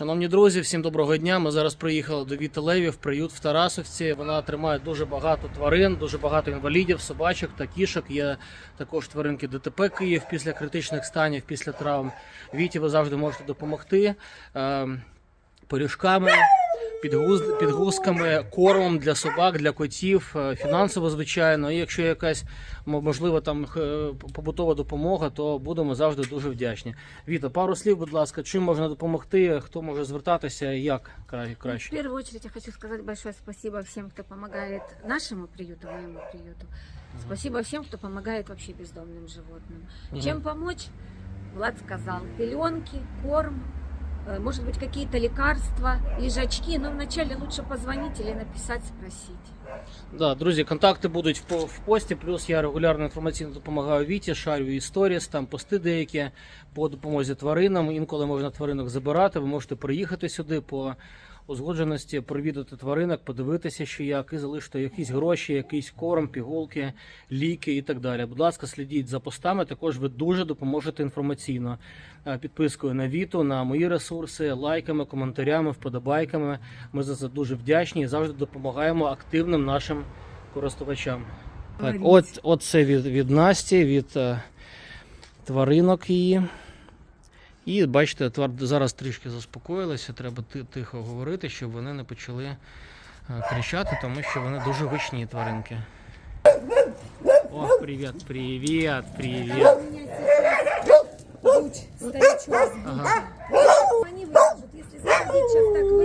Шановні друзі, всім доброго дня. Ми зараз приїхали до Віти Леві в приют в Тарасовці. Вона тримає дуже багато тварин, дуже багато інвалідів, собачок та кішок. Є також тваринки ДТП Київ після критичних станів, після травм. Віті ви завжди можете допомогти е, пиріжками, підгуз, підгузками, кормом для собак, для котів, е, фінансово, звичайно. І якщо якась м- можливо там е, побутова допомога, то будемо завжди дуже вдячні. Віта, пару слів, будь ласка, чим можна допомогти, хто може звертатися, і як кра- В краще. первую очередь я хочу сказать большое спасибо всем, кто помогает нашему приюту, моему приюту. Спасибо всем, кто помогает вообще бездомным животным. Мгм. Чем помочь? Влад сказал, пеленки, корм, э, может быть какие-то лекарства, лежачки, но вначале лучше позвонить или написать, спросить. Да, друзі, контакти будуть в, по- в пості. Плюс я регулярно інформаційно допомагаю Віті, шарю і сторіс, там пости деякі по допомозі тваринам. Інколи можна тваринок забирати. Ви можете приїхати сюди по узгодженості, провідати тваринок, подивитися, що як, і залишити якісь гроші, якийсь корм, пігулки, ліки і так далі. Будь ласка, слідіть за постами. Також ви дуже допоможете інформаційно Е, підпискою на Віту, на мої ресурси, лайками, коментарями, вподобайками. Ми за це дуже вдячні і завжди допомагаємо активним нашим користувачам. Так, от, от це від, від Насті, від е, тваринок її. І бачите, твар зараз трішки заспокоїлися, треба тихо говорити, щоб вони не почали е, кричати, тому що вони дуже гучні тваринки. О, привіт, привіт, привіт. Ага. Они выможут, если заходить, сейчас так.